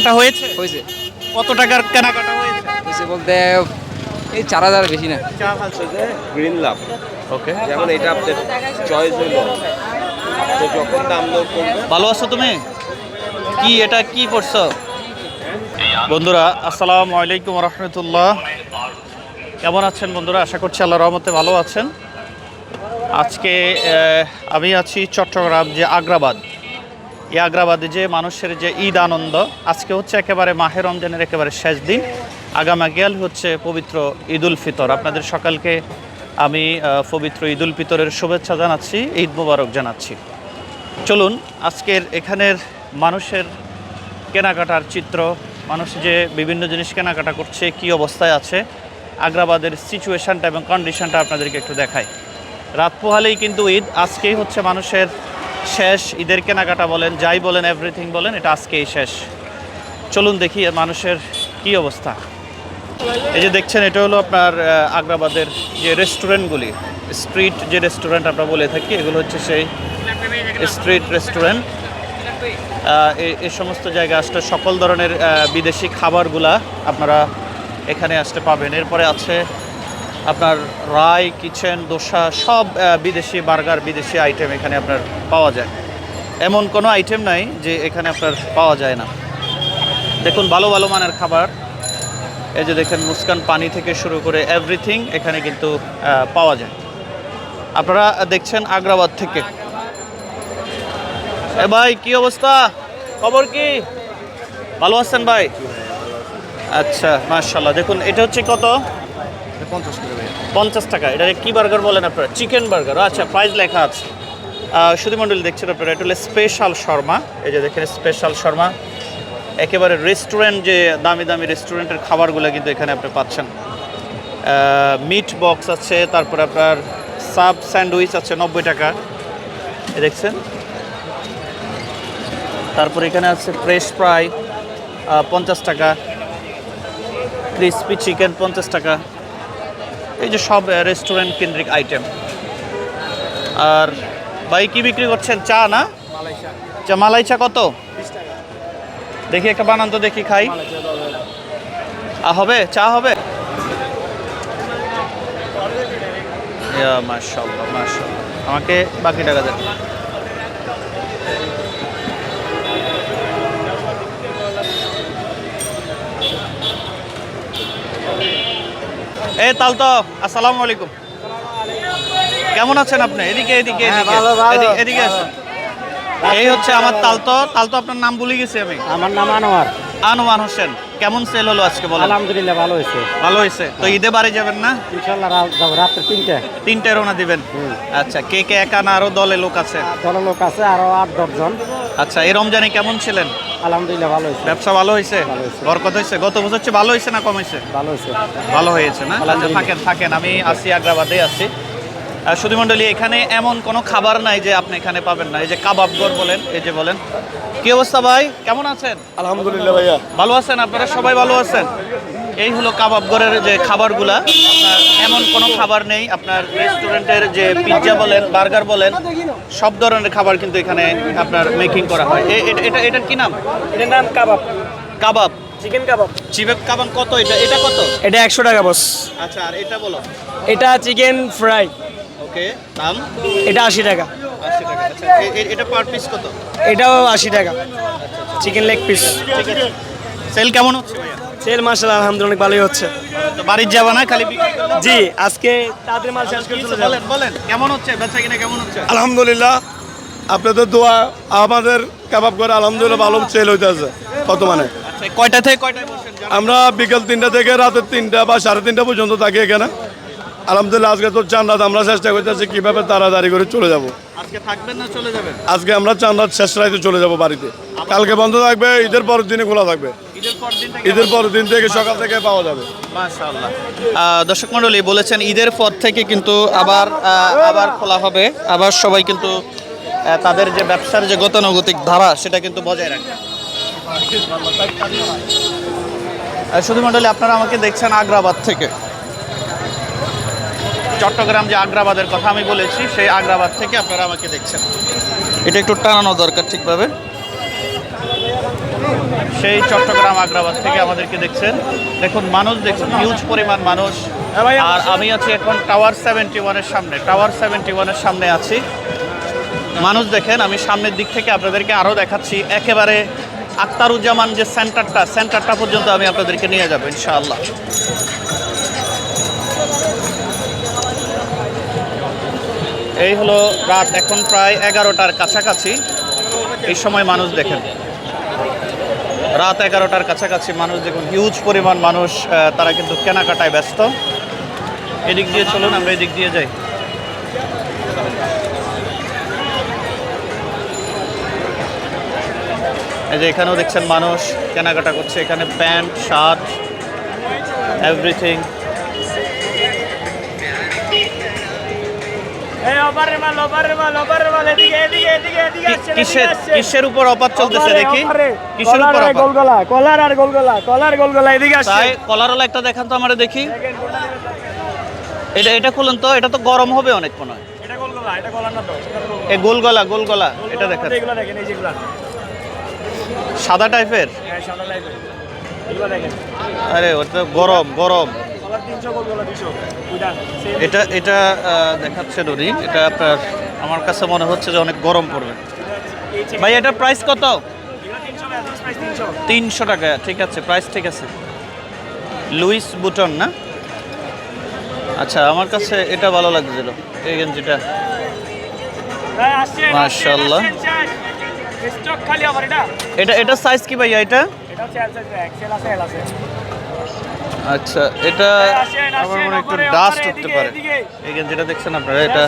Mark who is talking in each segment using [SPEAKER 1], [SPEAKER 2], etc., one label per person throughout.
[SPEAKER 1] কেনাকাটা হয়েছে?
[SPEAKER 2] হয়েছে।
[SPEAKER 1] কত টাকার কেনাকাটা হয়েছে?
[SPEAKER 2] হয়েছে বলতে এই চার হাজার বেশি না।
[SPEAKER 3] গ্রিন লাভ
[SPEAKER 1] ওকে
[SPEAKER 3] যেমন এটা আপনার চয়েস হইল তো যখন দাম দর করবে
[SPEAKER 1] ভালো আছো তুমি? কি এটা কি করছ বন্ধুরা আসসালামু আলাইকুম রহমতুল্লাহ। কেমন আছেন বন্ধুরা? আশা করছি আল্লাহ রহমতে ভালো আছেন। আজকে আমি আছি চট্টগ্রাম যে আগ্রাবাদ। এই আগ্রাবাদে যে মানুষের যে ঈদ আনন্দ, আজকে হচ্ছে একেবারে মাহের রমজানের একেবারে শেষ দিন। আগামাগিয়াল হচ্ছে পবিত্র ঈদুল ফিতর। আপনাদের সকালকে আমি পবিত্র ঈদুল ফিতরের শুভেচ্ছা জানাচ্ছি, ঈদ মোবারক জানাচ্ছি। চলুন, আজকের এখানের মানুষের কেনাকাটার চিত্র, মানুষ যে বিভিন্ন জিনিস কেনাকাটা করছে, কি অবস্থায় আছে, আগ্রাবাদের সিচুয়েশনটা এবং কন্ডিশনটা আপনাদেরকে একটু দেখায় রাত পোহালেই কিন্তু ঈদ, আজকেই হচ্ছে মানুষের শেষ, ঈদের কেনাকাটা বলেন, যাই বলেন এভরিথিং বলেন, এটা আজকেই শেষ। চলুন দেখি মানুষের কি অবস্থা। এই যে দেখছেন, এটা হলো আপনার আগ্রাবাদের যে রেস্টুরেন্টগুলি স্ট্রিট যে রেস্টুরেন্ট আমরা বলে থাকি, এগুলো হচ্ছে সেই স্ট্রিট রেস্টুরেন্ট এই সমস্ত জায়গায় আসলে সকল ধরনের বিদেশি খাবারগুলা আপনারা এখানে আসতে পাবেন। এরপরে আছে আপনার রাই, কিচেন, দোসা, সব বিদেশি বার্গার, বিদেশি আইটেম এখানে আপনার পাওয়া যায়। এমন কোনো আইটেম নাই যে এখানে আপনার পাওয়া যায় না। দেখুন, ভালো ভালো মানের খাবার। এই যে দেখেন, মুস্কান পানি থেকে শুরু করে এভরিথিং এখানে কিন্তু পাওয়া যায়। আপনারা দেখছেন আগ্রাবাদ থেকে। এ ভাই, কি অবস্থা? খবর কি? ভালো আছেন ভাই? আচ্ছা মার্শাল্লাহ দেখুন, এটা হচ্ছে কত? পঞ্চাশ টাকা। এটা কি বার্গার বলেন আপনারা? Chicken burger. আচ্ছা প্রাইস লেখা আছে। শুধু মন্ডল দেখছেন আপনারা, এটা হলো স্পেশাল শর্মা। এই যে দেখেন স্পেশাল শর্মা। একেবারে রেস্টুরেন্ট যে দামি দামি রেস্টুরেন্টের খাবারগুলো কিন্তু এখানে আপনি পাচ্ছেন। মিট বক্স আছে, তারপরে আপনার সাব স্যান্ডউইচ আছে, নব্বই টাকা। দেখছেন? তারপর এখানে আছে ফ্রেশ ফ্রাই পঞ্চাশ টাকা। ক্রিসপি চিকেন পঞ্চাশ টাকা। এই যে সব রেস্টুরেন্ট কেন্দ্রিক আইটেম আর ভাই কি বিক্রি করছেন? চা না? চা মালাই চা কত? দেখি একটা বানান তো দেখি খাই। আ, হবে? চা হবে? মাশাআল্লাহ মাশাআল্লাহ। আমাকে বাকি টাকা দেন। এ তালতো আসসালামু আলাইকুম। কেমন আছেন আপনি? এদিকে এদিকে এদিকে। এদিকে- এদিকে আসুন। এই হচ্ছে আমার তালতো। তালতো আপনার নাম ভুলে গেছি আমি।
[SPEAKER 4] আমার নাম আনোয়ার।
[SPEAKER 1] আনোয়ার হোসেন। কেমন সেল হলো আজকে বলেন?
[SPEAKER 4] আলহামদুলিল্লাহ ভালো হয়েছে।
[SPEAKER 1] ভালো হয়েছে। তো ঈদে বাড়ি যাবেন না?
[SPEAKER 4] যাব রাত্রে তিনটে।
[SPEAKER 1] তিনটে রওনা দিবেন? আচ্ছা কে কে একা না আরও দলে লোক আছে?
[SPEAKER 4] দলে লোক আছে আরও আট দশজন
[SPEAKER 1] আচ্ছা এই রমজানে কেমন ছিলেন?
[SPEAKER 4] আলহামদুলিল্লাহ ভালো হয়েছে।
[SPEAKER 1] ব্যবসা ভালো হয়েছে। বরকত হয়েছে? গত বছর চেয়ে ভালো হয়েছে না কম হয়েছে?
[SPEAKER 4] ভালো হয়েছে।
[SPEAKER 1] ভালো হয়েছে না? আচ্ছা থাকেন থাকেন। আমি আসি আগ্রাবাদে আছি। সুধী মণ্ডলী এখানে এমন কোনো খাবার নাই যে আপনি এখানে পাবেন না। এই যে কাবাবগর বলেন এই যে বলেন। কি অবস্থা ভাই? কেমন আছেন?
[SPEAKER 3] আলহামদুলিল্লাহ ভাইয়া।
[SPEAKER 1] ভালো আছেন? আপনারা সবাই ভালো আছেন? এই হলো কাবাবগরের যে খাবারগুলা। আপনার এমন কোনো খাবার নেই। আপনার রেস্টুরেন্টের যে পিৎজা বলেন বার্গার বলেন সব ধরনের খাবার কিন্তু এখানে আপনার মেকিং করা হয়। এ- এটা এটা এটার কি নাম?
[SPEAKER 4] এটার নাম কাবাব।
[SPEAKER 1] কাবাব।
[SPEAKER 4] চিকেন কাবাব।
[SPEAKER 1] চিবেক কাবাব কত এটা? এটা কত?
[SPEAKER 4] এটা একশো টাকা বস
[SPEAKER 1] আচ্ছা আর এটা বলো।
[SPEAKER 4] এটা চিকেন ফ্রাই
[SPEAKER 1] ওকে দাম?
[SPEAKER 4] এটা আশি টাকা।
[SPEAKER 1] আশি টাকা আচ্ছা। এটা পার পিস কত?
[SPEAKER 4] এটাও আশি টাকা। চিকেন লেগ পিস
[SPEAKER 1] সেল কেমন হচ্ছে ভাইয়া?
[SPEAKER 4] সেল মার্শাল আলহামদুলিল্লাহ অনেক ভালোই হচ্ছে।
[SPEAKER 1] তো বাড়ির যাবা না খালি
[SPEAKER 4] জি আজকে তাড়াতাড়ি মাল শেষ করে চলে যাব
[SPEAKER 1] বলেন বলেন কেমন হচ্ছে? বেচা কিনা কেমন হচ্ছে?
[SPEAKER 5] আলহামদুলিল্লাহ আপনাদের দোয়া আমাদের কাবাব করে আলহামদুলিল্লাহ ভালো সেল হইতেছে বর্তমানে।
[SPEAKER 1] আচ্ছা কয়টা থেকে কয়টায় বসেন?
[SPEAKER 5] আমরা বিকেল তিনটা থেকে রাতের তিনটা বা সাড়ে তিনটা পর্যন্ত থাকি এখানে। আলহামদুলিল্লাহ আজকে তো চান রাত আমরা চেষ্টা করতেছি কীভাবে তাড়াতাড়ি করে চলে যাব।
[SPEAKER 1] আজকে থাকবেন না চলে যাবেন?
[SPEAKER 5] আজকে আমরা চান রাত শেষ রাতে চলে যাব বাড়িতে। কালকে বন্ধ থাকবে ঈদের পরের দিনে খোলা থাকবে।
[SPEAKER 1] ঈদের পর দিন থেকে
[SPEAKER 5] পরের দিন থেকে সকাল থেকে পাওয়া যাবে।
[SPEAKER 1] দর্শক মণ্ডলী বলেছেন ঈদের পর থেকে কিন্তু আবার আবার খোলা হবে। আবার সবাই কিন্তু তাদের যে ব্যবসার যে গতানুগতিক ধারা সেটা কিন্তু বজায় রাখবে। শুধু মণ্ডলী আপনারা আমাকে দেখছেন আগ্রাবাদ থেকে। চট্টগ্রাম যে আগ্রাবাদের কথা আমি বলেছি সেই আগ্রাবাদ থেকে আপনারা আমাকে দেখছেন। এটা একটু টানানো দরকার ঠিকভাবে। সেই চট্টগ্রাম আগ্রাবাদ থেকে আমাদেরকে দেখছেন। দেখুন মানুষ দেখছেন হিউজ পরিমাণ মানুষ। আর আমি আছি এখন টাওয়ার সেভেন্টি ওয়ানের সামনে। টাওয়ার সেভেন্টি ওয়ানের সামনে আছি। মানুষ দেখেন আমি সামনের দিক থেকে আপনাদেরকে আরও দেখাচ্ছি। একেবারে আক্তারুজ্জামান যে সেন্টারটা সেন্টারটা পর্যন্ত আমি আপনাদেরকে নিয়ে যাব ইনশাআল্লাহ। এই হলো রাত এখন প্রায় এগারোটার কাছাকাছি। এই সময় মানুষ দেখেন। রাত এগারোটার কাছাকাছি মানুষ দেখুন হিউজ পরিমাণ মানুষ তারা কিন্তু কেনাকাটায় ব্যস্ত। এদিক দিয়ে চলুন, আমরা এদিক দিয়ে যাই। এই যে এখানেও দেখছেন মানুষ, কেনাকাটা করছে। এখানে প্যান্ট, শার্ট এভরিথিং কিসের কিসের উপর অফার চলতেছে দেখি? কিসের উপর
[SPEAKER 4] গোলগলা কলার আর গোলগলা কলার গোলগলা এদিকে আসছে।
[SPEAKER 1] কলারওয়ালা একটা দেখান তো আমরা দেখি। এটা এটা খুলুন তো এটা তো গরম হবে অনেক মনে হয়।
[SPEAKER 4] এটা গোলগলা গোলগলা।
[SPEAKER 1] এটা দেখেন। সাদা টাইপের
[SPEAKER 4] হ্যাঁ
[SPEAKER 1] আরে ওটা গরম গরম। এটা এটা দেখাচ্ছে ডরি এটা আপনার আমার কাছে মনে হচ্ছে যে অনেক গরম পড়বে। ভাই এটার প্রাইস কত?
[SPEAKER 4] তিনশো
[SPEAKER 1] টাকা ঠিক আছে প্রাইস ঠিক আছে। লুইস বুটন না? আচ্ছা আমার কাছে এটা ভালো লাগছিল এই গেঞ্জিটা।
[SPEAKER 4] এটা?
[SPEAKER 1] এটা এটা সাইজ কি ভাইয়া এটা? আচ্ছা এটা আমার মনে একটু ডাস্ট উঠতে পারে। এই গেঞ্জিটা দেখছেন আপনারা এটা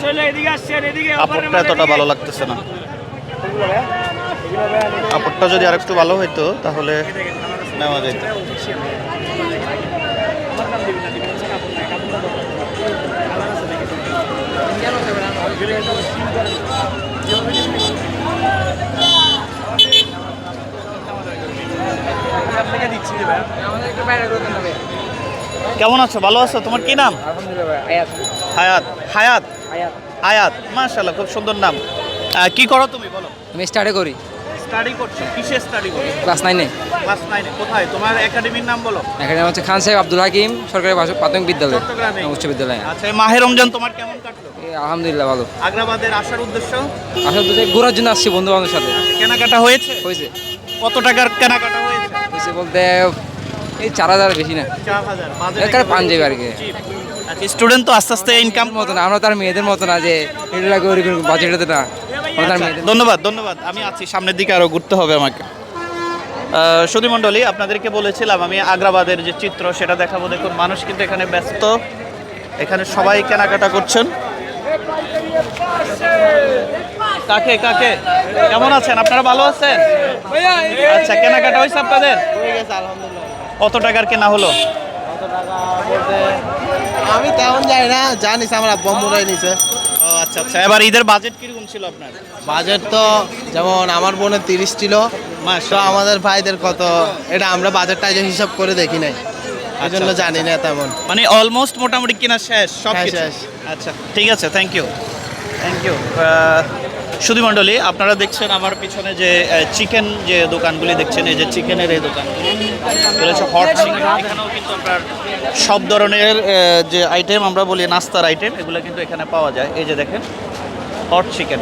[SPEAKER 1] কাপড়টা এতটা ভালো লাগতেছে না। কাপড়টা যদি আরেকটু ভালো হইতো তাহলে নেওয়া যেত।
[SPEAKER 2] আমাদের একটু বাইরে করে দেন না ভাই।
[SPEAKER 1] কেমন আছো? ভালো আছো? তোমার কি নাম? হায়াত। হায়াত? হায়াত। মাশাআল্লাহ খুব সুন্দর নাম। কি করো তুমি? বলো।
[SPEAKER 2] আমি স্টার্টে করি।
[SPEAKER 1] স্টাডি করছ? কিসে স্টাডি করো?
[SPEAKER 2] ক্লাস নাইনে
[SPEAKER 1] ক্লাস নাইনে কোথায়? তোমার একাডেমির নাম বলো।
[SPEAKER 2] এখানে হচ্ছে খান সাহেব আব্দুল হাকিম সরকারি প্রাথ- প্রাথমিক বিদ্যালয়। উচ্চ বিদ্যালয়
[SPEAKER 1] আচ্ছা এই মাহে রমজান তোমার কেমন কাটলো?
[SPEAKER 2] আলহামদুলিল্লাহ ভালো।
[SPEAKER 1] আগ্রাবাদের আসার উদ্দেশ্য?
[SPEAKER 2] আসলে তো ঘোরার জন্য আসছি বন্ধু বান্ধবের সাথে
[SPEAKER 1] কেনাকাটা হয়েছে?
[SPEAKER 2] হয়েছে।
[SPEAKER 1] কত টাকার কেনাকাটা হয়েছে?
[SPEAKER 2] হয়েছে বলতে এই চার হাজার বেশি না।
[SPEAKER 1] চার হাজার
[SPEAKER 2] পাঞ্জাবি আর কি।
[SPEAKER 1] আচ্ছা স্টুডেন্ট তো আস্তে আস্তে ইনকাম
[SPEAKER 2] মতো না আমরা তার মেয়েদের মতো না যে এটা লাগে বাজেটে না।
[SPEAKER 1] ধন্যবাদ ধন্যবাদ। আমি আছি সামনের দিকে আরও ঘুরতে হবে আমাকে। সুধী মণ্ডলী আপনাদেরকে বলেছিলাম আমি আগ্রাবাদের যে চিত্র সেটা দেখাবো। দেখুন মানুষ কিন্তু এখানে ব্যস্ত। এখানে সবাই কেনাকাটা করছেন। কাকে কাকে? কেমন আছেন? আপনারা ভালো আছেন? আচ্ছা কেনাকাটা হয়েছে আপনাদের? কত টাকার কেনা হলো?
[SPEAKER 6] আমি তেমন যাই না জানিস আমরা বম্বুরাই নিছে।
[SPEAKER 1] ও আচ্ছা আচ্ছা। এবার ঈদের বাজেট কীরকম ছিল আপনার?
[SPEAKER 6] বাজেট তো যেমন আমার বোনের তিরিশ ছিল তো। আমাদের ভাইদের কত এটা আমরা বাজেটটা যে হিসাব করে দেখি নাই। এই জন্য
[SPEAKER 1] আচ্ছা,
[SPEAKER 6] জানি না তেমন।
[SPEAKER 1] মানে অলমোস্ট মোটামুটি কিনা শেষ সব
[SPEAKER 6] হ্যাঁ, শেষ।
[SPEAKER 1] আচ্ছা ঠিক আছে থ্যাংক ইউ থ্যাংক ইউ সুধী মণ্ডলী আপনারা দেখছেন আমার পিছনে যে চিকেন যে দোকানগুলি দেখছেন এই যে চিকেনের এই দোকানগুলি। হচ্ছে হট চিকেন এখানেও কিন্তু আপনার সব ধরনের যে আইটেম আমরা বলি নাস্তার আইটেম এগুলো কিন্তু এখানে পাওয়া যায়। এই যে দেখেন হট চিকেন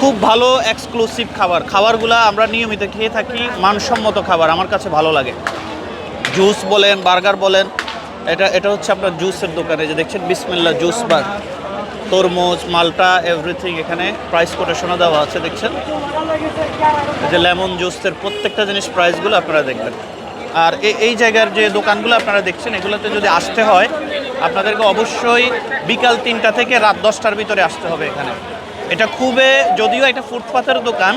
[SPEAKER 1] খুব ভালো এক্সক্লুসিভ খাবার। খাবারগুলো আমরা নিয়মিত খেয়ে থাকি মানসম্মত খাবার আমার কাছে ভালো লাগে। জুস বলেন বার্গার বলেন এটা এটা হচ্ছে আপনার জুসের দোকানে। যে দেখছেন বিসমিল্লা জুস বার তরমুজ, মালটা এভরিথিং এখানে প্রাইস কোটেশনে দেওয়া আছে, দেখছেন? যে লেমন জুসের প্রত্যেকটা জিনিস প্রাইসগুলো আপনারা দেখবেন। আর এই জায়গার যে দোকানগুলো আপনারা দেখছেন, এগুলোতে যদি আসতে হয়, আপনাদেরকে অবশ্যই বিকাল তিনটা থেকে রাত দশটার ভিতরে আসতে হবে এখানে। এটা খুবই, যদিও একটা ফুটপাতের দোকান,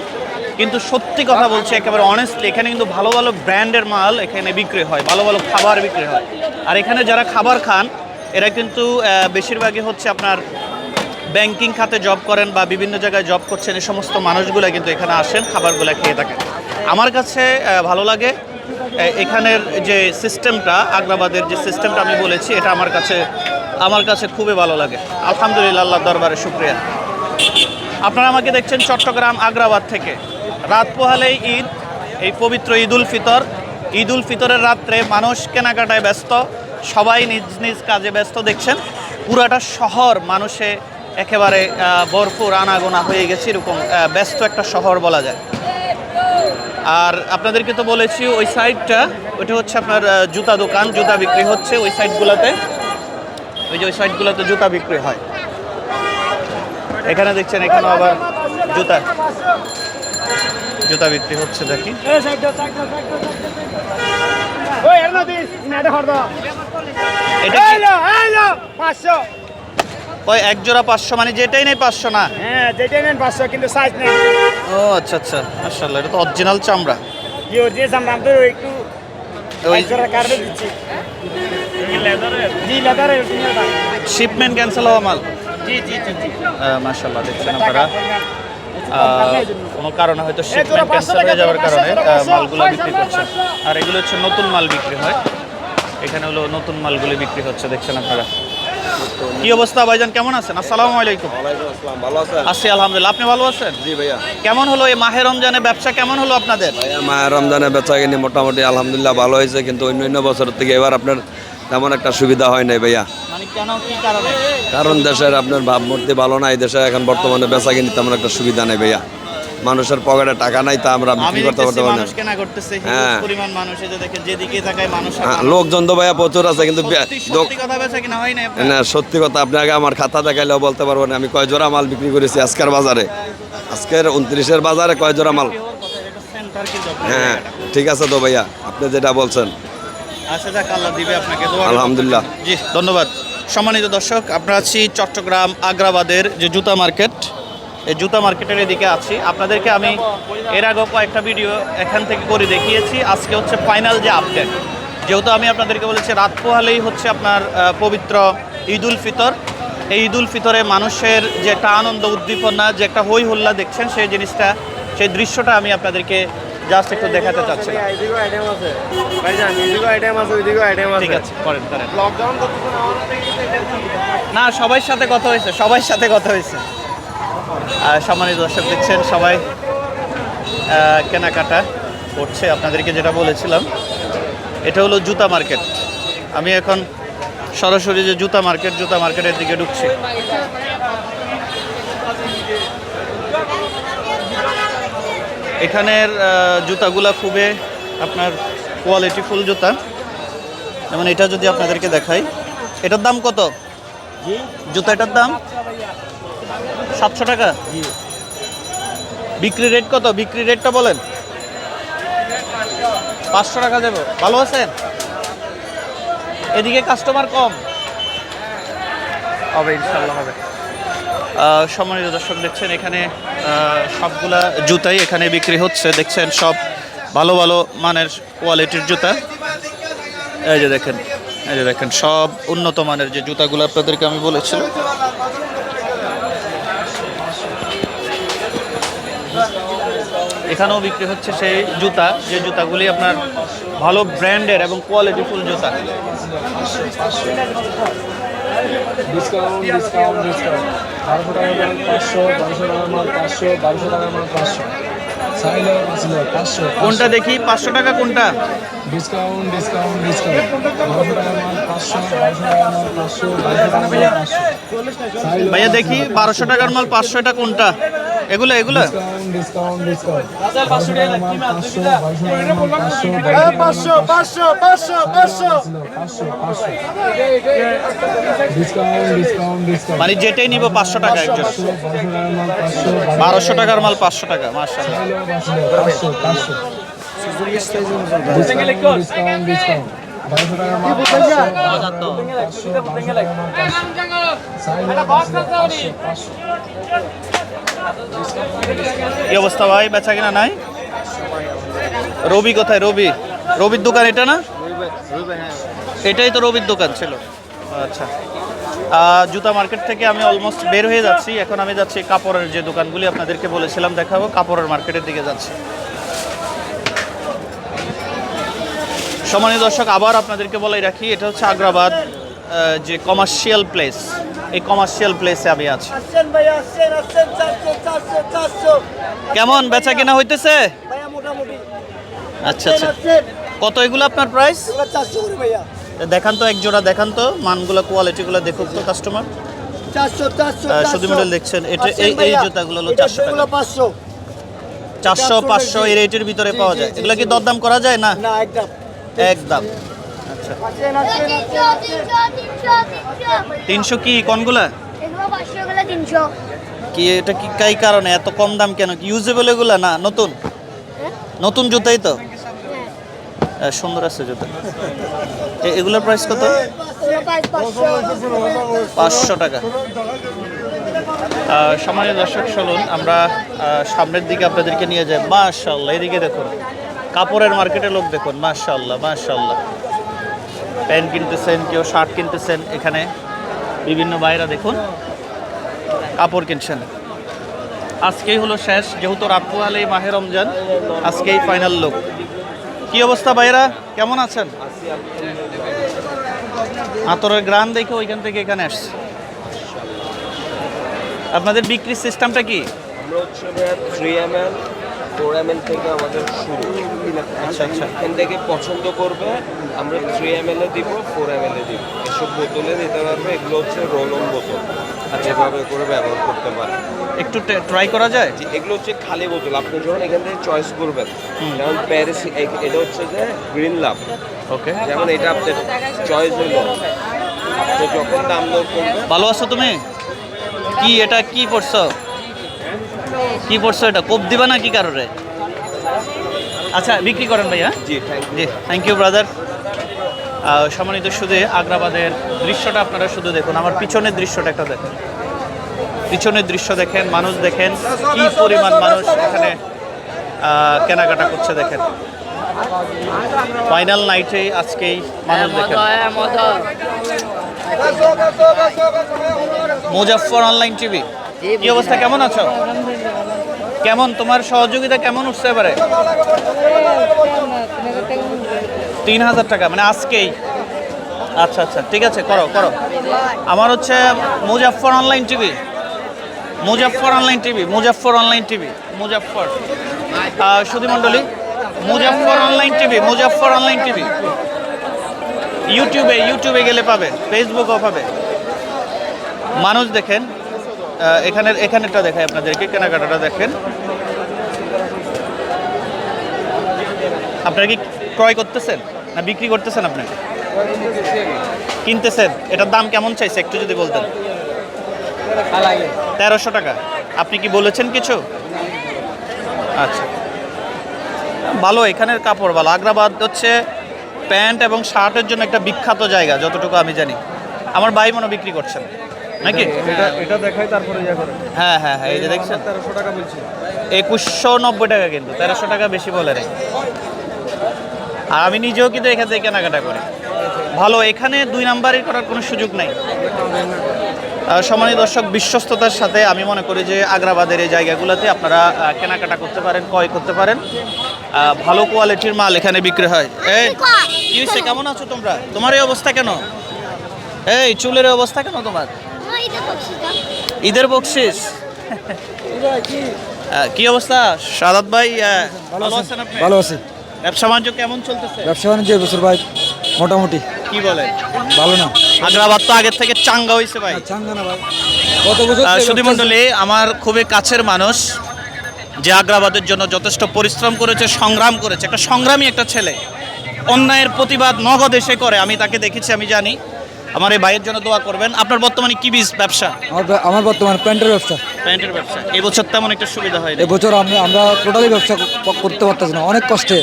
[SPEAKER 1] কিন্তু সত্যি কথা বলছি, একেবারে অনেস্টলি এখানে কিন্তু ভালো ভালো ব্র্যান্ডের মাল এখানে বিক্রি হয়, ভালো ভালো খাবার বিক্রি হয়। আর এখানে যারা খাবার খান, এরা কিন্তু বেশিরভাগই হচ্ছে আপনার ব্যাংকিং খাতে জব করেন বা বিভিন্ন জায়গায় জব করছেন এই সমস্ত মানুষগুলো কিন্তু এখানে আসেন, খাবারগুলো খেয়ে থাকেন। আমার কাছে ভালো লাগে এখানের যে সিস্টেমটা আগ্রাবাদের যে সিস্টেমটা আমি বলেছি, এটা আমার কাছে আমার কাছে খুবই ভালো লাগে। আলহামদুলিল্লাহ আল্লাহ দরবারে শুক্রিয়া। আপনারা আমাকে দেখছেন চট্টগ্রাম, আগ্রাবাদ থেকে। রাত পোহালেই ঈদ, এই পবিত্র ঈদুল ফিতর। ঈদুল ফিতরের রাত্রে মানুষ কেনাকাটায় ব্যস্ত, সবাই নিজ নিজ কাজে ব্যস্ত। দেখছেন, পুরাটা শহর মানুষে একেবারে ভরপুর আনাগোনা হয়ে গেছে এরকম ব্যস্ত একটা শহর বলা যায় আর আপনাদেরকে তো বলেছি ওই সাইডটা ওইটা হচ্ছে আপনার জুতা দোকান জুতা বিক্রি হচ্ছে ওই সাইডগুলোতে ওই যে ওই সাইডগুলোতে জুতা বিক্রি হয় এখানে দেখছেন এখানে আবার জুতা জুতা বিক্রি হচ্ছে দেখি এটা ওই এক জোড়া পাঁচশো? মানে যেটাই নেই পাঁচশো না?
[SPEAKER 4] হ্যাঁ যেটা নেন 500 কিন্তু সাইজ নেই।
[SPEAKER 1] ও আচ্ছা আচ্ছা। মাশাআল্লাহ এটা তো অরিজিনাল চামড়া।
[SPEAKER 4] কি যে দাম তো একটু
[SPEAKER 1] ওই
[SPEAKER 4] জোড়া দিচ্ছি। অরিজিনাল
[SPEAKER 1] শিপমেন্ট ক্যান্সেল হওয়া মাল?
[SPEAKER 4] জি জি জি জি।
[SPEAKER 1] মাশাআল্লাহ দেখছেন আপনারা। কোনো কারণে হয়তো
[SPEAKER 4] জোড়া
[SPEAKER 1] শিপমেন্ট ক্যান্সেল হয়ে যাওয়ার কারণে
[SPEAKER 4] 500
[SPEAKER 1] আহ,
[SPEAKER 4] টাকা,
[SPEAKER 1] মালগুলো বিক্রি করছে আর এগুলো হচ্ছে নতুন মাল বিক্রি হয়। এখানে হলো নতুন মালগুলি বিক্রি হচ্ছে দেখছেন আপনারা। কি অবস্থা ভাইজান? কেমন আছেন? আসসালামু আলাইকুম।
[SPEAKER 3] আসসালাম ভালো আছেন?
[SPEAKER 1] আছি আলহামদুলিল্লাহ। আপনি ভালো আছেন?
[SPEAKER 3] জি ভাইয়া।
[SPEAKER 1] কেমন হলো এই মাহে রমজানে ব্যবসা? কেমন হলো আপনাদের?
[SPEAKER 7] ভাইয়া মায়ের রমজানে বেচা কিনি মোটামুটি আলহামদুলিল্লাহ ভালো হয়েছে কিন্তু অন্য অন্য বছরের থেকে এবার আপনার তেমন একটা সুবিধা হয় নাই ভাইয়া।
[SPEAKER 1] মানে কারণে?
[SPEAKER 7] কারণ দেশের আপনার ভাবমূর্তি ভালো নাই দেশে এখন বর্তমানে বেচা কিনি তেমন একটা সুবিধা নেই ভাইয়া। মানুষের পকেটে টাকা নাই তা আমরা বিক্রি করতে পারতে পারি না। হ্যাঁ।
[SPEAKER 1] পরিমাণ মানুষ এই যে দেখেন যেদিকে তাকায় মানুষ আর
[SPEAKER 7] হ্যাঁ। লোকজন তো ভাইয়া প্রচুর আছে কিন্তু
[SPEAKER 1] সত্যি কথা বেচা কিনা হয় না
[SPEAKER 7] না সত্যি কথা আপনি আগে আমার খাতা দেখাইলেও বলতে পারব না আমি কয় জোড়া মাল বিক্রি করেছি আজকের বাজারে? আজকের উনত্রিশের বাজারে কয় জোড়া মাল? হ্যাঁ ঠিক আছে তো ভাইয়া আপনি যেটা বলছেন।
[SPEAKER 1] আচ্ছা যাক আল্লাহ দিবে আপনাকে
[SPEAKER 7] আলহামদুলিল্লাহ।
[SPEAKER 1] জি ধন্যবাদ। সম্মানিত দর্শক আমরা আছি চট্টগ্রাম আগ্রাবাদের যে জুতা মার্কেট জুতা মার্কেটের এদিকে আছি। আপনাদেরকে আমি এর আগেও কয়েকটা ভিডিও এখান থেকে করে দেখিয়েছি। আজকে হচ্ছে ফাইনাল যে আপডেট যেহেতু আমি আপনাদেরকে বলেছি রাত পোহালেই হচ্ছে আপনার পবিত্র ঈদ উল ফিতর। এই ঈদ উল ফিতরে মানুষের যে একটা আনন্দ উদ্দীপনা যে একটা হই হল্লা দেখছেন সেই জিনিসটা সেই দৃশ্যটা আমি আপনাদেরকে জাস্ট একটু দেখাতে ঠিক আছে করেন করেন না সবার সাথে কথা হয়েছে সবার সাথে কথা হয়েছে। সম্মানিত দর্শক দেখছেন সবাই কেনাকাটা করছে। আপনাদেরকে যেটা বলেছিলাম, এটা হলো জুতা মার্কেট। আমি এখন সরাসরি যে জুতা মার্কেট, জুতা মার্কেটের দিকে ঢুকছি। এখানের জুতাগুলা খুবই আপনার কোয়ালিটিফুল জুতা। যেমন এটা যদি আপনাদেরকে দেখাই, এটার দাম কত? জুতাটার দাম? সাতশো টাকা? বিক্রি রেট কত? বিক্রি রেটটা বলেন। পাঁচশো টাকা দেবো। ভালো আছেন? এদিকে কাস্টমার কম। হবে ইনশাল্লাহ হবে। সম্মানিত দর্শক দেখছেন এখানে সবগুলা জুতাই এখানে বিক্রি হচ্ছে। দেখছেন সব ভালো ভালো মানের কোয়ালিটির জুতা। এই যে দেখেন এই যে দেখেন সব উন্নত মানের যে জুতাগুলো আপনাদেরকে আমি বলেছিলাম। এখানেও বিক্রি হচ্ছে সেই জুতা। যে জুতাগুলি আপনার ভালো ব্র্যান্ডের এবং কোয়ালিটিফুল জুতা।
[SPEAKER 8] ডিসকাউন্ট ডিসকাউন্ট ডিসকাউন্ট বারোশো টাকার মাল পাঁচশো বারোশো টাকার মাল পাঁচশো বারোশো টাকার মাল পাঁচশো।
[SPEAKER 1] কোনটা দেখি? পাঁচশো টাকা কোনটা?
[SPEAKER 8] ডিসকাউন্ট ডিসকাউন্ট ডিসকাউন্ট
[SPEAKER 1] ভাইয়া দেখি বারোশো টাকার মাল পাঁচশো এটা কোনটা? এগুলো এগুলো?
[SPEAKER 8] ডিসকাউন্ট ডিসকাউন্ট ডিসকাউন্ট বারোশো টাকার মাল পাঁচশো পাঁচশো পাঁচশো পাঁচশো ডিসকাউন্ট ডিসকাউন্ট ডিসকাউন্ট
[SPEAKER 1] মানে যেটাই নিব পাঁচশো টাকা একজন।
[SPEAKER 8] বারোশো টাকার মাল পাঁচশো
[SPEAKER 1] বারোশো টাকার মাল পাঁচশো টাকা মার্শাল
[SPEAKER 8] পাঁচশো পাঁচশো ডিসকাউন্ট ডিসকাউন্ট ডিসকাউন্ট
[SPEAKER 1] কি অবস্থা ভাই? বেচা কিনা নাই? রবি কোথায়? রবি। রবির দোকান এটা না? এটাই তো রবির দোকান ছিল। আচ্ছা। জুতা মার্কেট থেকে আমি অলমোস্ট বের হয়ে যাচ্ছি। এখন আমি যাচ্ছি কাপড়ের যে দোকানগুলি আপনাদেরকে বলেছিলাম দেখাবো। কাপড়ের মার্কেটের দিকে যাচ্ছি। সম্মানিত দর্শক, আবার আপনাদেরকে বলে রাখি, এটা হচ্ছে আগ্রাবাদ যে কমার্শিয়াল প্লেস এই কমার্শিয়াল প্লেসে আমি আছি।
[SPEAKER 4] আসছেন ভাই আসছেন আসছেন 400 400 400
[SPEAKER 1] কেমন বেচা কিনা হইতেছে? আচ্ছা আচ্ছা। কত এগুলো আপনার প্রাইস দেখান তো এক জোড়া দেখান তো মানগুলো কোয়ালিটিগুলো দেখুক তো কাস্টমার শুধু মডেল দেখছেন এটা এই এই জুতাগুলো হলো চারশো টাকা।
[SPEAKER 9] পাঁচশো।
[SPEAKER 1] চারশো পাঁচশো এই রেটের ভিতরে পাওয়া যায়। এগুলো কি দরদাম করা যায় না?
[SPEAKER 9] না একদম।
[SPEAKER 1] একদম। আচ্ছা তিনশো কি কোনগুলা? কি এটা কি কাই কারণে? এত কম দাম কেন? কি ইউজেবল এগুলা না? নতুন? নতুন জুতাই তো? হ্যাঁ, সুন্দর আছে জুতা। এগুলোর প্রাইস কত?
[SPEAKER 10] পাঁচশো
[SPEAKER 1] টাকা। সম্মানীয় দর্শক চলুন আমরা সামনের দিকে আপনাদেরকে নিয়ে যাই। মাশাল্লাহ এদিকে দেখুন। কাপড়ের মার্কেটে লোক দেখুন। মাশাল্লাহ মাশাল্লাহ প্যান্ট কিনতেছেন কেউ শার্ট কিনতেছেন এখানে বিভিন্ন বাইরা দেখুন কাপড় কিনছেন। আজকেই হলো শেষ যেহেতু রাতপুয়াল এই মাহে রমজান আজকেই ফাইনাল লোক কি অবস্থা বাইরা কেমন আছেন? আতরের গ্রাম দেখে ওইখান থেকে এখানে আসছে। আপনাদের বিক্রির সিস্টেমটা কি?
[SPEAKER 3] আমরা হচ্ছে থ্রি এম এল ফোর এম এল থেকে আমাদের শুরু।
[SPEAKER 1] আচ্ছা আচ্ছা।
[SPEAKER 3] এখান থেকে পছন্দ করবে আমরা থ্রি এম এল এ দিব ফোর এম এল এ দিব। এসব বোতলে দিতে পারবে এগুলো হচ্ছে রোল অন বোতল।
[SPEAKER 1] আচ্ছা।
[SPEAKER 3] এভাবে করে ব্যবহার করতে পারে
[SPEAKER 1] একটু ট্রাই করা যায়?
[SPEAKER 3] যে এগুলো হচ্ছে খালি বোতল। আপনি যখন এখান থেকে চয়েস করবেন যেমন প্যারিস এটা হচ্ছে যে গ্রিন লাভ
[SPEAKER 1] ওকে
[SPEAKER 3] যেমন এটা আপনার চয়েস হইল। আপনি যখন দাম দর করবেন
[SPEAKER 1] ভালো আছো তুমি? কি এটা কি পড়ছো কি পড়ছো এটা? কোপ দিবা না কি কারণে আচ্ছা বিক্রি করেন ভাইয়া।
[SPEAKER 3] জি থ্যাংক
[SPEAKER 1] জি থ্যাংক ইউ ব্রাদার সম্মানিত শুধু আগ্রাবাদের দৃশ্যটা আপনারা শুধু দেখুন। আমার পিছনের দৃশ্যটা একটা দেখেন। পিছনের দৃশ্য দেখেন, মানুষ দেখেন, কি পরিমাণ মানুষ এখানে কেনাকাটা করছে দেখেন। ফাইনাল নাইটে আজকেই মানুষ দেখেন। মুজাফফর অনলাইন টিভি কি অবস্থা? কেমন আছো? কেমন? তোমার সহযোগিতা কেমন উঠছে এবারে? তিন হাজার টাকা মানে আজকেই। আচ্ছা আচ্ছা ঠিক আছে, করো করো। আমার হচ্ছে Muzaffar online TV. Muzaffar online TV, Muzaffar online TV, Muzaffar. সুধী মণ্ডলী, Muzaffar online TV, Muzaffar online TV. ইউটিউবে ইউটিউবে গেলে পাবে, ফেসবুকও পাবে। মানুষ দেখেন এখানের, এখানেরটা দেখায় আপনাদেরকে, কেনাকাটাটা দেখেন। আপনারা কি ক্রয় করতেছেন? না বিক্রি করতেছেন আপনি কিনতেছেন। এটার দাম কেমন চাইছে একটু যদি বলতেন? তেরোশো টাকা। আপনি কি বলেছেন কিছু? আচ্ছা। ভালো এখানের কাপড় ভালো। আগ্রাবাদ হচ্ছে প্যান্ট এবং শার্টের জন্য একটা বিখ্যাত জায়গা যতটুকু আমি জানি। আমার ভাই মনে বিক্রি করছেন। নাকি?
[SPEAKER 8] এটা দেখাই তারপরে
[SPEAKER 1] হ্যাঁ হ্যাঁ হ্যাঁ এই যে দেখছেন।
[SPEAKER 8] তেরোশো টাকা বলছি।
[SPEAKER 1] একুশশো নব্বই টাকা কিন্তু তেরোশো টাকা বেশি বলে রে আর আমি নিজেও কিন্তু এখান থেকে কেনাকাটা করি। ভালো এখানে দুই নাম্বারই করার কোনো সুযোগ নাই। আহ, সম্মানিত দর্শক বিশ্বস্ততার সাথে আমি মনে করি যে আগ্রাবাদের এই জায়গাগুলোতে আপনারা কেনাকাটা করতে পারেন ক্রয় করতে পারেন। ভালো কোয়ালিটির মাল এখানে বিক্রি হয়। এই কি হয়েছে কেমন আছো তোমরা? তোমার এই অবস্থা কেন? এই চুলের অবস্থা কেন তোমার? ঈদের বকশিস। কি অবস্থা? সাদাত ভাই ভালো আছেন
[SPEAKER 2] ভালো আছি।
[SPEAKER 1] ব্যবসা বাণিজ্য কেমন চলতেছে?
[SPEAKER 2] ব্যবসা বাণিজ্য বছর ভাই মোটামুটি।
[SPEAKER 1] কি বলে?
[SPEAKER 2] ভালো না।
[SPEAKER 1] আগ্রাবাদ তো আগের থেকে চাঙ্গা হয়েছে ভাই।
[SPEAKER 2] চাঙ্গা না ভাই। কত বছর
[SPEAKER 1] সুধী মণ্ডলী আমার খুবই কাছের মানুষ যে আগ্রাবাদের জন্য যথেষ্ট পরিশ্রম করেছে সংগ্রাম করেছে। একটা সংগ্রামী একটা ছেলে। অন্যায়ের প্রতিবাদ নগদ এসে করে আমি তাকে দেখেছি আমি জানি। আমার এই ভাইয়ের জন্য দোয়া করবেন। আপনার বর্তমানে কি বিজ ব্যবসা?
[SPEAKER 2] আমার বর্তমানে প্যান্টের ব্যবসা।
[SPEAKER 1] প্যান্টের ব্যবসা। এবছর তেমন একটা সুবিধা হয়নি।
[SPEAKER 2] এবছর আমরা আমরা টোটালি ব্যবসা করতে পারতেছি না। অনেক কষ্টে।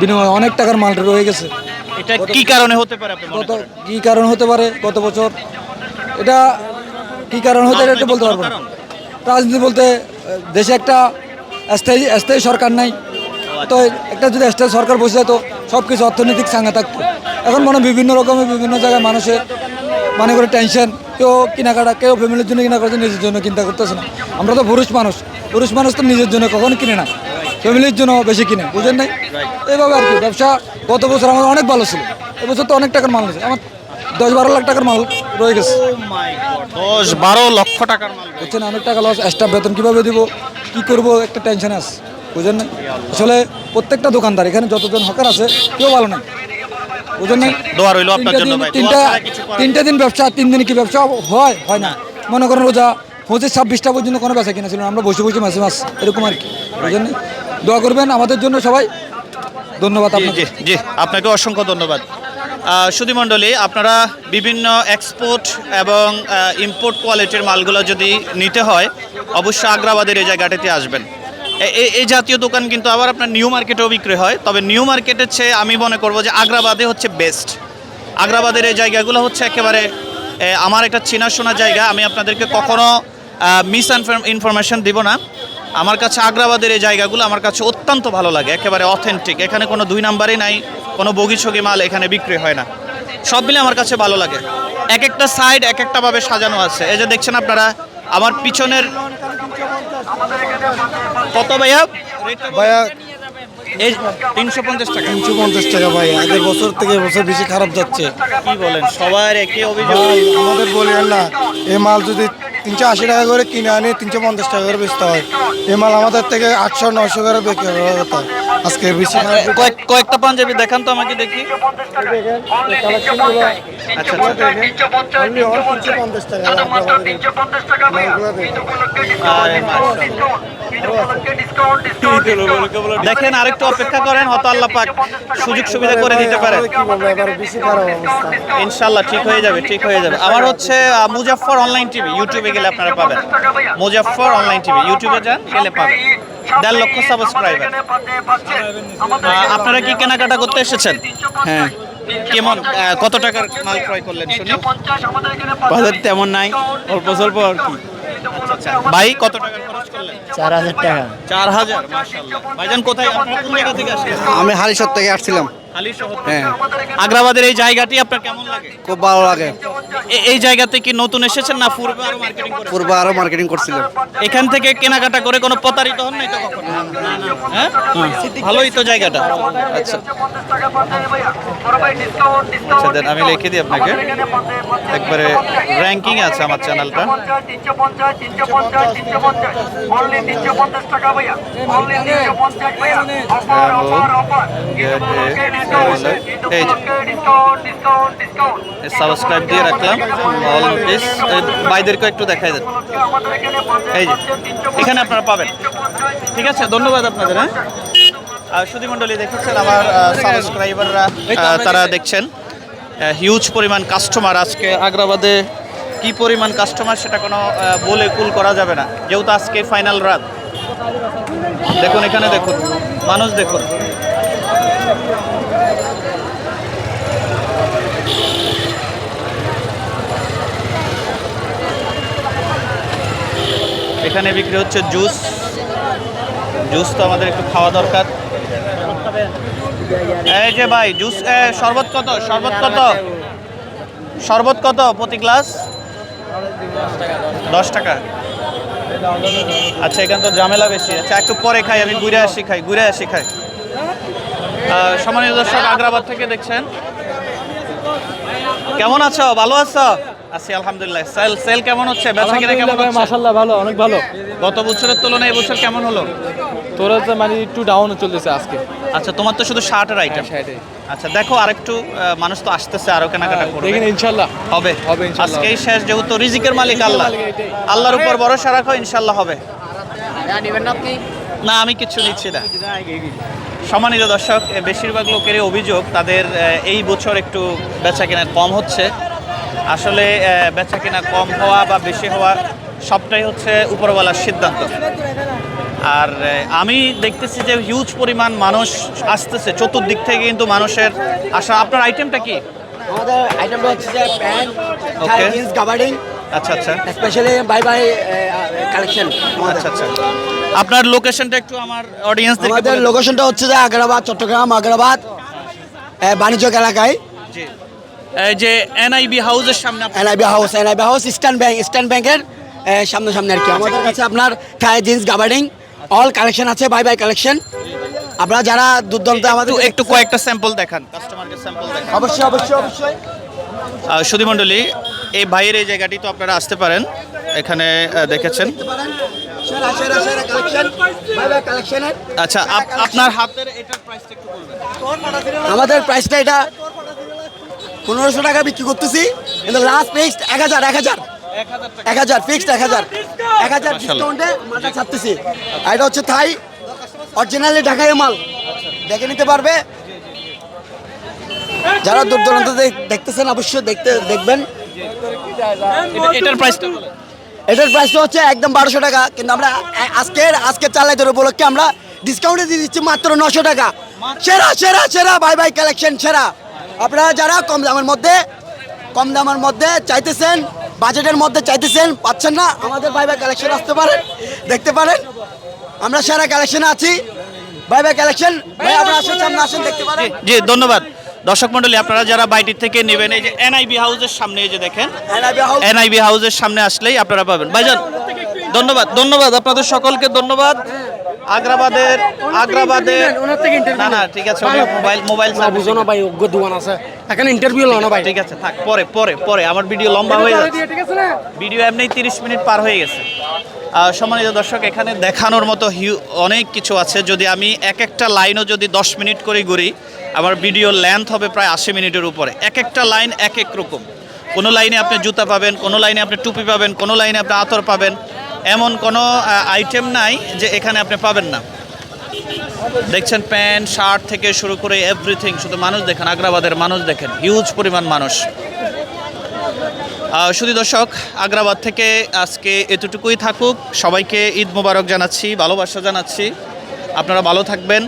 [SPEAKER 2] বিনিময়ে অনেক টাকার মাল রয়ে গেছে।
[SPEAKER 1] এটা কি কারণে হতে পারে
[SPEAKER 2] গত কি কারণ হতে পারে? গত বছর। এটা কি কারণ হতে পারে এটা বলতে পারব না। রাজনীতি বলতে দেশে একটা স্থায়ী স্থায়ী সরকার নাই। তো একটা যদি স্থায়ী সরকার বসে যেত সব কিছু অর্থনৈতিক সাঙ্গা থাকতো। এখন মনে হয় বিভিন্ন রকমের বিভিন্ন জায়গায় মানুষের মনে করে টেনশন কেউ কেনাকাটা কেউ ফ্যামিলির জন্য কিনা করছে নিজের জন্য চিন্তা করতেছে না। আমরা তো পুরুষ মানুষ। পুরুষ মানুষ তো নিজের জন্য কখনো কিনে না। ফ্যামিলির জন্য বেশি কিনে বুঝেন নাই? এইভাবে আর কি ব্যবসা গত বছর আমার অনেক ভালো ছিল এবছর তো অনেক টাকার মাল হয়েছে আমার দশ বারো লাখ টাকার মাল রয়ে গেছে।
[SPEAKER 1] Oh দশ বারো লক্ষ টাকার মাল।
[SPEAKER 2] বুঝছেন অনেক টাকা লস এক্সট্রা বেতন কীভাবে দিব কী করব একটা টেনশন আছে বুঝলেন না আসলে প্রত্যেকটা দোকানদার এখানে যতজন হকার আছে কেউ ভালো না বুঝলেন না
[SPEAKER 1] দোয়া রইল আপনার
[SPEAKER 2] তিনটা
[SPEAKER 1] জন্য ভাই।
[SPEAKER 2] তিনটা তিনটা দিন ব্যবসা তিন দিন কি ব্যবসা হয়? হয় না। মনে করেন রোজা পঁচিশ ছাব্বিশটা পর্যন্ত কোনো বেচা কিনা ছিল আমরা বসে বসে মাসে মাস এরকম আর কি বুঝলেন? দোয়া করবেন আমাদের জন্য সবাই। ধন্যবাদ আপনাকে।
[SPEAKER 1] জি জি। আপনাকে অসংখ্য ধন্যবাদ। আহ, সুধী মণ্ডলী আপনারা বিভিন্ন এক্সপোর্ট এবং ইম্পোর্ট কোয়ালিটির মালগুলো যদি নিতে হয় অবশ্যই আগ্রাবাদের এই জায়গাটিতে আসবেন। এই জাতীয় দোকান কিন্তু আবার আপনার নিউ মার্কেটেও বিক্রি হয় তবে নিউ মার্কেটের চেয়ে আমি মনে করব যে আগ্রাবাদে হচ্ছে বেস্ট আগ্রাবাদের এই জায়গাগুলো হচ্ছে একেবারে আমার একটা চেনাশোনা জায়গা। আমি আপনাদেরকে কখনো মিস ইনফরমেশন দিব না। আমার কাছে আগ্রাবাদের এই জায়গাগুলো আমার কাছে অত্যন্ত ভালো লাগে একেবারে অথেন্টিক এখানে কোনো দুই নাম্বারই নাই কোনো বগিছগি মাল এখানে বিক্রি হয় না। সব মিলে আমার কাছে ভালো লাগে। এক একটা সাইড এক একটাভাবে সাজানো আছে। এই যে দেখছেন আপনারা আমার পিছনের কত ভাইয়া?
[SPEAKER 9] ভাইয়া
[SPEAKER 1] এই তিনশো পঞ্চাশ টাকা।
[SPEAKER 9] তিনশো পঞ্চাশ টাকা ভাই আগের বছর থেকে বছর বেশি খারাপ যাচ্ছে।
[SPEAKER 1] কি বলেন সবার একে অভিযোগ।
[SPEAKER 9] আমাদের বলিয়েন না এই মাল যদি তিনশো আশি টাকা করে কিনে আনি তিনশো পঞ্চাশ টাকা করে বেচতে হয়। এই মাল আমাদের থেকে আটশো নশো করে বিক্রি করা আজকে বেশি
[SPEAKER 1] কয়েক কয়েকটা পাঞ্জাবি দেখান তো আমাকে দেখি। আচ্ছা আচ্ছা। দেখেন আরেকটু অপেক্ষা করেন হয়তো আল্লাহ পাক সুযোগ সুবিধা করে দিতে পারে। ইনশাল্লাহ ঠিক হয়ে যাবে ঠিক হয়ে যাবে। আমার হচ্ছে আহ, মুজাফফর অনলাইন টিভি ইউটিউবে গেলে আপনারা পাবেন। মুজাফফর অনলাইন টিভি ইউটিউবে যান গেলে পাবেন। দেড় লক্ষ সাবস্ক্রাইবার আপনারা কি কেনাকাটা করতে এসেছেন? হ্যাঁ। কেমন কত টাকার মাল ক্রয় করলেন শুনি।
[SPEAKER 6] বাজার তেমন নাই অল্প স্বল্প আর কি।
[SPEAKER 1] আচ্ছা ভাই কত টাকা খরচ করলেন?
[SPEAKER 6] চার হাজার টাকা।
[SPEAKER 1] চার হাজার ভাইজান কোথায়? আপনারা কোন জায়গা থেকে আসছেন
[SPEAKER 6] আমি হালিশহর থেকে আসছিলাম।
[SPEAKER 1] হালি শহর
[SPEAKER 6] হ্যাঁ।
[SPEAKER 1] আগ্রাবাদের এই জায়গাটি আপনার কেমন লাগে?
[SPEAKER 6] খুব ভালো লাগে।
[SPEAKER 1] এ- এই জায়গাতে কি নতুন এসেছেন না পূর্বে আরও মার্কেটিং
[SPEAKER 6] পূর্বে আরও মার্কেটিং করছিলাম।
[SPEAKER 1] এখান থেকে কেনাকাটা করে কোনো প্রতারিত হন নাই তো কখনো? হ্যাঁ? ভালোই তো জায়গাটা। আচ্ছা। আচ্ছা দেন আমি লিখে দিই আপনাকে। একবারে র্যাঙ্কিং আছে আমার চ্যানেলটা এই সাবস্ক্রাইব দিয়ে রাখলাম অল নোটিস ভাইদেরকে একটু দেখাই দেন। এই যে এখানে আপনারা পাবেন। ঠিক আছে ধন্যবাদ আপনাদের হ্যাঁ? আর সুধী মণ্ডলী দেখেছেন আমার সাবস্ক্রাইবাররা তারা দেখছেন হিউজ পরিমাণ কাস্টমার আজকে আগ্রাবাদে কি পরিমাণ কাস্টমার সেটা কোনো বলে কুল করা যাবে না। যেহেতু আজকে ফাইনাল রাত। দেখুন এখানে দেখুন মানুষ দেখুন। এখানে বিক্রি হচ্ছে জুস। জুস তো আমাদের একটু খাওয়া দরকার। এই যে ভাই, জুস শরবত কত? শরবত কত? শরবত কত প্রতি গ্লাস? দশ টাকা। আচ্ছা এখানে তো ঝামেলা বেশি। আচ্ছা একটু পরে খাই, আমি ঘুরে আসি, খাই, ঘুরে আসি, খাই। সম্মানিত দর্শক, আগ্রাবাদ থেকে দেখছেন। কেমন আছো? ভালো আছো? আছি আলহামদুলিল্লাহ। সেল সেল কেমন হচ্ছে? বেচা কিনা কেমন হচ্ছে?
[SPEAKER 8] মাশাল্লাহ ভালো অনেক ভালো।
[SPEAKER 1] গত বছরের তুলনায় এবছর কেমন হলো?
[SPEAKER 8] তোরা তো মানে একটু ডাউন চলতেছে আজকে।
[SPEAKER 1] আচ্ছা তোমার তো শুধু শার্টের আইটেম আচ্ছা দেখো আরেকটু মানুষ তো আসতেছে আরও কেনাকাটা করবে।
[SPEAKER 8] দেখেন ইনশাল্লাহ
[SPEAKER 1] হবে।
[SPEAKER 8] হবে।
[SPEAKER 1] আজকেই শেষ যেহেতু রিজিকের মালিক আল্লাহ। আল্লাহর উপর ভরসা রাখো ইনশাল্লাহ হবে। না আমি কিচ্ছু নিচ্ছি না। সম্মানিত দর্শক বেশিরভাগ লোকেরই অভিযোগ তাদের এই বছর একটু বেচা কেনা কম হচ্ছে। আসলে বেচা কিনা কম হওয়া বা বেশি হওয়া সবটাই হচ্ছে উপরওয়ালার সিদ্ধান্ত। আর আমি দেখতেছি যে হিউজ পরিমাণ মানুষ আসতেছে। চতুর্দিক থেকে কিন্তু মানুষের আসা। আপনার আইটেমটা কি?
[SPEAKER 9] আমাদের আইটেমটা হচ্ছে যে প্যান্ট. জিন্স কাবাডিং।
[SPEAKER 1] আচ্ছা আচ্ছা।
[SPEAKER 9] স্পেশালি বাই বাই কালেকশন
[SPEAKER 1] আচ্ছা আচ্ছা। আপনার লোকেশনটা একটু আমার অডিয়েন্সদেরকে
[SPEAKER 9] আমাদের লোকেশনটা হচ্ছে যে আগ্রাবাদ চট্টগ্রাম আগ্রাবাদ বাণিজ্যিক এলাকায়।
[SPEAKER 1] জি। এই যে এনআইবি হাউসের সামনে
[SPEAKER 9] NIB house NIB house eastern bank eastern ব্যাংকের সামনে সামনে আর কি। আমাদের কাছে আপনার Thai jeans gabardine all collection আছে বাই বাই কালেকশন আপনারা যারা দুর্দান্ত আমাদের
[SPEAKER 1] একটু কয়েকটা স্যাম্পল দেখান। কাস্টমারকে স্যাম্পল দেখান।
[SPEAKER 9] অবশ্যই অবশ্যই অবশ্যই।
[SPEAKER 1] সুধী মণ্ডলী এই ভাইয়ের এই জায়গাটি তো আপনারা আসতে পারেন। এখানে দেখেছেন। আচ্ছা আপ- আপনার হাতের এটার প্রাইসটা একটু বলবেন।
[SPEAKER 9] আমাদের প্রাইসটা এটা পনেরোশো টাকা বিক্রি করতেছি। কিন্তু লাস্ট ফিক্সড এক হাজার এক হাজার। এক হাজার ফিক্সড এক হাজার। এক হাজার ডিসকাউন্টে মালটা ছাড়তেছি। আর এটা হচ্ছে থাই। অরিজিনালি ঢাকায় মাল। দেখে নিতে পারবে। যারা দূর দূরান্ত দেখতেছেন অবশ্যই দেখতে দেখবেন।
[SPEAKER 1] এটার প্রাইসটা বলেন।
[SPEAKER 9] এটার প্রাইসটা হচ্ছে একদম বারোশো টাকা। কিন্তু আমরা আ- আজকের আজকের চালাই ধরে উপলক্ষে আমরা ডিসকাউন্টে দিয়ে দিচ্ছি মাত্র নশো টাকা। সেরা সেরা সেরা বাই বাই কালেকশন সেরা। আপনারা যারা কম দামের মধ্যে কম দামের মধ্যে চাইতেছেন বাজেটের মধ্যে চাইতেছেন পাচ্ছেন না আমাদের বাই বাই কালেকশন আসতে পারেন দেখতে পারেন আমরা সেরা কালেকশনে আছি। বাই বাই কালেকশন ভাই আপনারা আসেন সামনে আসেন দেখতে পারেন।
[SPEAKER 1] জি ধন্যবাদ। দর্শক মন্ডলী আপনারা যারা বাইটির থেকে নেবেন এই যে এনআইবি হাউসের সামনে এই যে দেখেন এনআইবি হাউসের সামনে আসলেই আপনারা পাবেন। ভাইজান ধন্যবাদ ধন্যবাদ। আপনাদের সকলকে ধন্যবাদ। আগ্রাবাদের আগ্রাবাদের না না ঠিক আছে মোবাইল মোবাইল
[SPEAKER 4] না ভাই অজ্ঞ দোকান আছে। এখানে ইন্টারভিউ লো না ভাই।
[SPEAKER 1] ঠিক আছে থাক পরে পরে পরে। আমার ভিডিও লম্বা হয়ে যাচ্ছে।
[SPEAKER 4] ঠিক আছে না?
[SPEAKER 1] ভিডিও এমনি তিরিশ মিনিট পার হয়ে গেছে। সম্মানিত দর্শক এখানে দেখানোর মতো হিউ অনেক কিছু আছে। যদি আমি এক একটা লাইনও যদি দশ মিনিট করে ঘুরি আমার ভিডিও লেন্থ হবে প্রায় আশি মিনিটের উপরে। এক একটা লাইন এক এক রকম। কোনো লাইনে আপনি জুতা পাবেন কোনো লাইনে আপনি টুপি পাবেন কোনো লাইনে আপনি আতর পাবেন। এমন কোনো আইটেম নাই যে এখানে আপনি পাবেন না। দেখছেন প্যান্ট, শার্ট থেকে শুরু করে এভরিথিং শুধু মানুষ দেখেন, আগ্রাবাদের মানুষ দেখেন হিউজ পরিমাণ মানুষ। শুধু দর্শক, আগ্রাবাদ থেকে আজকে এতটুকুই থাকুক। সবাইকে ঈদ মোবারক জানাচ্ছি, ভালোবাসা জানাচ্ছি। আপনারা ভালো থাকবেন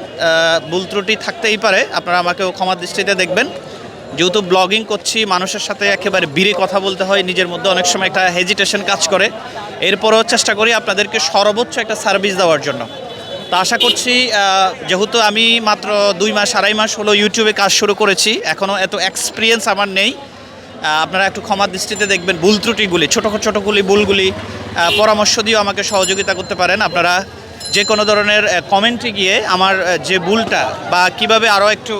[SPEAKER 1] ভুল ত্রুটি থাকতেই পারে, আপনারা আমাকেও ক্ষমা দৃষ্টিতে দেখবেন। যেহেতু ব্লগিং করছি, মানুষের সাথে একেবারে বিরে কথা বলতে হয়, নিজের মধ্যে অনেক সময় একটা হেজিটেশন কাজ করে। এরপরও চেষ্টা করি আপনাদেরকে সর্বোচ্চ একটা সার্ভিস দেওয়ার জন্য। তা আশা করছি যেহেতু আমি মাত্র দুই মাস, আড়াই মাস হলো ইউটিউবে কাজ শুরু করেছি এখনও এত এক্সপিরিয়েন্স আমার নেই। আপনারা একটু ক্ষমা দৃষ্টিতে দেখবেন ভুল ত্রুটিগুলি ছোটো ছোটোগুলি ভুলগুলি পরামর্শ দিয়েও আমাকে সহযোগিতা করতে পারেন। আপনারা যে কোনো ধরনের কমেন্টে গিয়ে আমার যে ভুলটা বা কীভাবে আরও একটু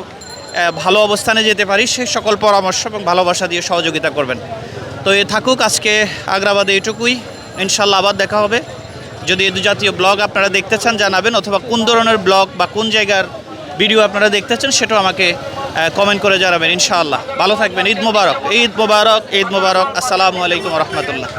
[SPEAKER 1] ভালো অবস্থানে যেতে পারি সেই সকল পরামর্শ এবং ভালোবাসা দিয়ে সহযোগিতা করবেন। তো এ থাকুক, আজকে আগ্রাবাদে এটুকুই। ইনশাল্লাহ আবার দেখা হবে। যদি এই দু জাতীয় ব্লগ আপনারা দেখতে চান, জানাবেন, অথবা কোন ধরনের ব্লগ বা কোন জায়গার ভিডিও আপনারা দেখতে চান, সেটাও আমাকে কমেন্ট করে জানাবেন ইনশাআল্লাহ ভালো থাকবেন, ঈদ মোবারক। ঈদ মোবারক ঈদ মোবারক। আসসালামু আলাইকুম রহমতুল্লাহ।